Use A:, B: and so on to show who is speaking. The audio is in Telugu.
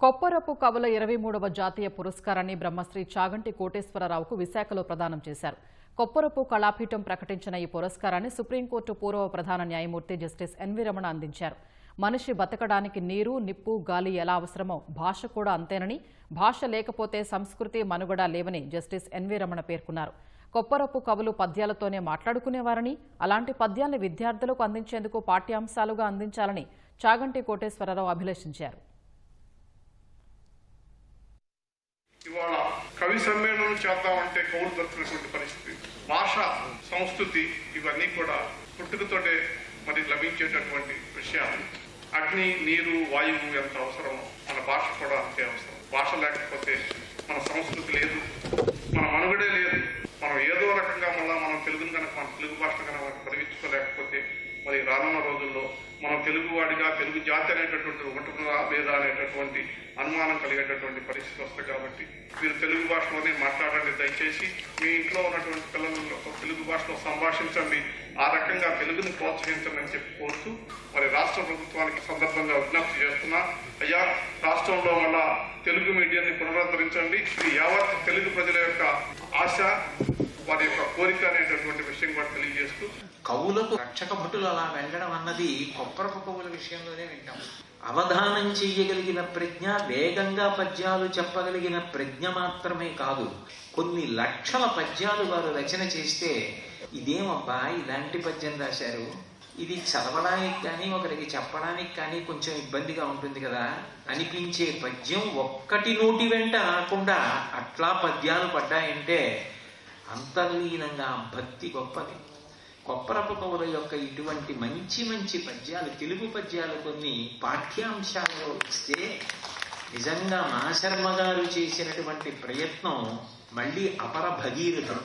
A: కొప్పరపు కవుల ఇరవై మూడవ జాతీయ పురస్కారాన్ని బ్రహ్మశ్రీ చాగంటి కోటేశ్వరరావుకు విశాఖలో ప్రదానం చేశారు. కొప్పరపు కళాపీఠం ప్రకటించిన ఈ పురస్కారాన్ని సుప్రీంకోర్టు పూర్వ ప్రధాన న్యాయమూర్తి జస్టిస్ ఎన్వి రమణ అందించారు. మనిషి బతకడానికి నీరు నిప్పు గాలి ఎలా అవసరమో భాష కూడా అంతేనని భాష లేకపోతే సంస్కృతి మనుగడ లేవని జస్టిస్ ఎన్వి రమణ పేర్కొన్నారు. కొప్పరపు కవులు పద్యాలతోనే మాట్లాడుకునేవారని అలాంటి పద్యాల్ని విద్యార్థులకు అందించేందుకు పాఠ్యాంశాలుగా అందించాలని చాగంటి కోటేశ్వరరావు అభిలషించారు.
B: కవి సమ్మేళనం చేద్దామంటే కవులు దొరికినటువంటి పరిస్థితి. భాష సంస్కృతి ఇవన్నీ కూడా పుట్టుకతోటే మరి లభించేటటువంటి విషయాలు. అగ్ని నీరు వాయువు ఎంత అవసరమో మన భాష కూడా అంతే అవసరం. భాష లేకపోతే మన సంస్కృతి లేదు. మన మనుగడే లేదు. మనం ఏదో రకంగా మళ్ళా మనం తెలుగుని కనుక మన తెలుగు భాష కనుక రానున్న రోజుల్లో మనం తెలుగు వాడిగా తెలుగు జాతి అనేటటువంటి ఉంటుందా లేదా అనేటటువంటి అనుమానం కలిగేటటువంటి పరిస్థితి వస్తుంది కాబట్టి మీరు తెలుగు భాషలోనే మాట్లాడండి. దయచేసి మీ ఇంట్లో ఉన్నటువంటి పిల్లలతో తెలుగు భాషలో సంభాషించండి. ఆ రకంగా తెలుగుని ప్రోత్సహించండి అని చెప్పి కోరుతూ మరి రాష్ట్ర ప్రభుత్వానికి సందర్భంగా విజ్ఞప్తి చేస్తున్నా. అయ్యా రాష్ట్రంలో మళ్ళా తెలుగు మీడియాని పునరుద్ధరించండి. ఇది యావత్ తెలుగు ప్రజల యొక్క ఆశ వారి యొక్క కోరిక అనేటటువంటి విషయం కూడా తెలియజేస్తూ
C: కవులకు రక్షక భటులు అలా వెళ్ళడం అన్నది కొప్పరపు కవుల విషయంలోనే వింటాం. అవధానం చెయ్యగలిగిన ప్రజ్ఞ వేగంగా పద్యాలు చెప్పగలిగిన ప్రజ్ఞ మాత్రమే కాదు కొన్ని లక్షల పద్యాలు వారు రచన చేస్తే ఇదేమబ్బా ఇలాంటి పద్యం రాశారు? ఇది చదవడానికి కానీ ఒకరికి చెప్పడానికి కానీ కొంచెం ఇబ్బందిగా ఉంటుంది కదా? అనిపించే పద్యం ఒక్కటి నోటి వెంట రాకుండా అట్లా పద్యాలు పడ్డాయంటే అంతర్లీనంగా భక్తి గొప్పది. కొప్పరపు కవుల యొక్క ఇటువంటి మంచి మంచి పద్యాలు తెలుగు పద్యాలు కొన్ని పాఠ్యాంశాల్లో ఇస్తే నిజంగా మా శర్మ గారు చేసినటువంటి ప్రయత్నం మళ్ళీ అపర భగీరథం.